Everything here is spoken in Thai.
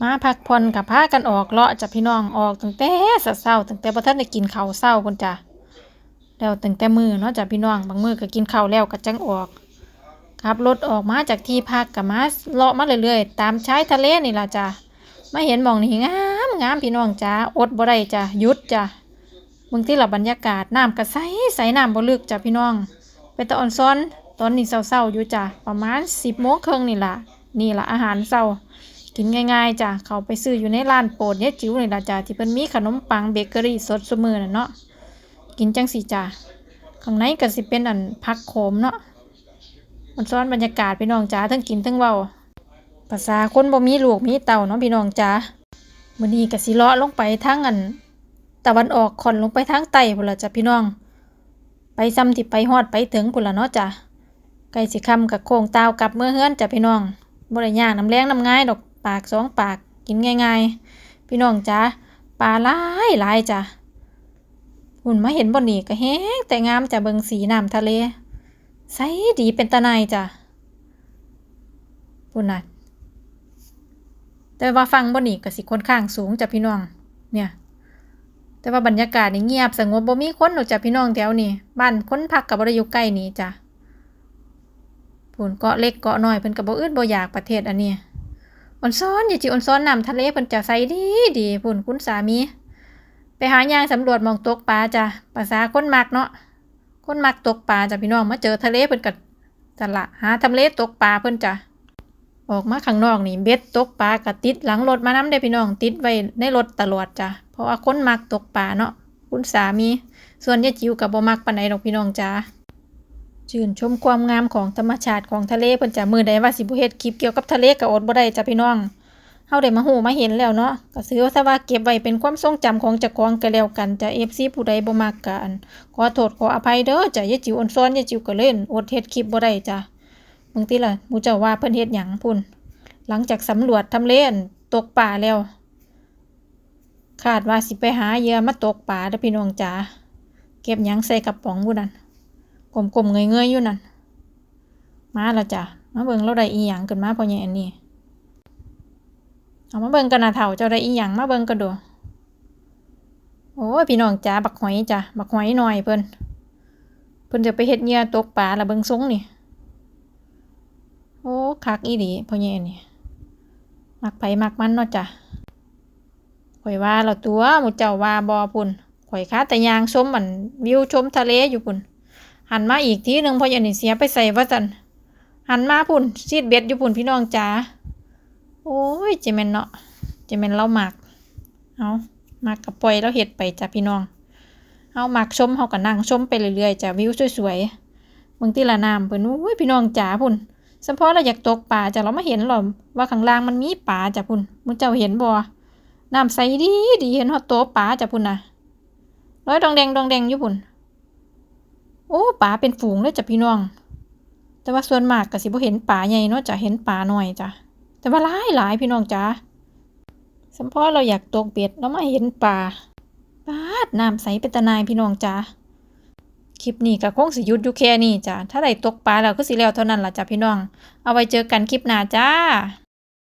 มาพักผ่อนกับพากันออกเลาะจ้ะพี่น้องออกตั้งแต่เช้าตั้งแต่บ่ทันได้กินข้าวเช้าพุ่นจ้ะแล้วตั้งแต่มือเนาะจ้ะพี่น้องบางมือก็กินข้าวแล้วก็จังออกขับรถออกมาจากที่พักก็มาเลาะมาเรื่อยๆตามชายทะเลนี่ล่ะจ้ะมาเห็นมองนี่งามงามพี่น้องจ้าอดบ่ได้จ้ะหยุดจ้ะเบิ่งที่ละบรรยากาศน้ำก็ใสใสน้ำบ่ลึกจ้ะพี่น้องเป็นตะออนซ้อนตอนนี้เช้าๆอยู่จ้ะประมาณ10โมงครึ่งนี่ล่ะนี่ล่ะอาหารเช้า กินง่ายๆจ้ะเขาไปซื้ออยู่ในร้านโปรดเนี่ยจิ๋วนี่ล่ะจ้ะที่เพิ่นมีขนมปังเบเกอรี่สดซุมื้อน่ะเนาะกินจังสิจ้ะข้างในก็สิเป็นอันผักโขมเนาะมันซ้อนบรรยากาศพี่น้องจ๋าทั้งกินทั้งเว้าภาษาคนบ่มีลูกมีเต้าเนาะพี่น้องจ๋ามื้อนี้ก็สิเลาะลงไปทางอันตะวันออกค่อนลงไปทางใต้พุ่นล่ะจ้ะพี่น้อง ไปซ้ำที่ไปฮอดไปถึงพุ่นล่ะเนาะจ้ะใกล้สิค่ำก็โค้งตาวกลับเมื่อเฮือนจ้ะพี่น้องบ่ได้ยางน้ำแรงน้ำง่ายดอก ปากสองปากกินง่ายๆ พี่น้องจ้าปลาหลายหลายจ้ะหุ่นมาเห็นบ่นี่ก็แฮงแต่งามจ้ะเบิงสีน้ำทะเลใสดีเป็นตาในายจ้ะปุ่นน่ะแต่ว่าฟังบ่นี่ก็สิค่อนข้างสูงจ้ะพี่น้อง เนี่ย แต่ว่าบรรยากาศนี่เงียบสงบบ่มีคนหรอกจ้ะพี่น้องแถวนี้บ้านคนพักก็บ่ได้อยู่ใกล้นี้จ้ะปุ่นเกาะเล็กเกาะน้อยเพิ่นก็บ่อึดบ่อยากประเทศอันนี้ ออนซ้อนอย่าจิออนซ้อนนำทะเลเพิ่นจะใสดีดีพุ่นคุณสามี ไปหายางสำรวจมองตกปลาจ้ะภาษาคนมักเนาะคนมักตกปลาจ้ะพี่น้องมาเจอทะเลเพิ่นก็จันละหาทำเลตกปลาเพิ่นจ้ะออกมาข้างนอกนี่เบ็ดตกปลาก็ติดหลังรถมานํได้พี่น้องติดไว้ในรถตลอดจ้ะเพราะว่าคนมักตกปลาเนาะคุณสามี ส่วนยายจิ๋วก็บ่มักปานใดดอกพี่น้องจ้า ชื่นชมความงามของธรรมชาติของทะเลเพิ่นจะมือใดว่าสิบ่เฮ็ดคลิปเกี่ยวกับทะเลก็อดบ่ได้จ้ะพี่น้องเฮาได้มาฮู้มาเห็นแล้วเนาะก็ถือว่าว่าเก็บไว้เป็นความทรงจำของเจ้าของก็แล้วกันจ้ะ FC ผู้ใดบ่มักก็อัน ขอโทษขออภัยเด้อจ้ะยายจิ๋วอ่อนซ้อนยายจิ๋วก็เล่นอดเฮ็ดคลิปบ่ได้จ้ะบางทีล่ะหมู่เจ้าว่าเพิ่นเฮ็ดหยังพุ่น หลังจากสำรวจทำเลนตกปลาแล้ว คาดว่าสิไปหาเหยื่อมาตกปลาเด้อพี่น้องจ๋าเก็บหยังใส่กระป๋องบุนั่น กลมๆเงยๆอยู่นั่นมาแล้วจ้ะมาเบิ่งเราได้อีหยังขึ้นมาพอใหญ่อันนี้เอามาเบิ่งกันนะเฒ่าเจ้าได้อีหยังมาเบิ่งกันดูโอ้พี่น้องจ้าบักหอยจ้ะบักหอยหน่อยเพิ่นเพิ่นจะไปเฮ็ดเหยื่อตกปลาละเบิ่งทรงนี่โอ้คักอีหลีพอใหญ่อันนี้มักไผมักมันเนาะจ้ะข่อยว่าแล้วตัวหมูเจ้าว่าบ่พุ่นข่อยค้าแต่ยางชมมันวิวชมทะเลอยู่พุ่น หันมาอีกทีหนึ่งพออย่างนี้เสียไปใส่ว่าจันหันมาพุ่นซีดเบ็ดอยู่พุ่นพี่น้องจ๋าโอ้ยเจแมนเนาะเจแมนเราหมักเอาหมักกับปล่อยแล้วเห็ดไปจ้ะพี่น้องเอาหมักชมเขาก็นั่งชมไปเรื่อยๆจ้ะวิวสวยๆบางทีละน้ำเพิ่นโอ้ยพี่น้องจ๋าพุ่นเฉพาะเราอยากตกปลาจ้ะเราไม่เห็นหรอกว่าข้างล่างมันมีปลาจ้ะพุ่นมึงเจ้าเห็นบ่น้ำใสดีดีเห็นฮอดโตปลาจ้ะพุ่นนะร้อยดองแดงดองแดงอยู่พุ่น โอ้ป่าเป็นฝูงเลยจ้ะพี่น้อง แต่ว่าส่วนมากก็สิบ่เห็นป่าใหญ่เนาะจะเห็นป่าน้อยจ้ะแต่ว่าหลายหลายพี่น้องจ้าสัมพอเราอยากตกเบ็ดแล้วมาเห็นป่าปาดน้ำใสเป็นตะนายพี่น้องจ้าคลิปนี้ก็คงสิยุดอยู่แค่นี้จ้ะถ้าได้ตกปลาแล้วก็สิแล้วเท่านั้นล่ะจ้ะพี่น้อง เอาไว้เจอกันคลิปหน้าจ้า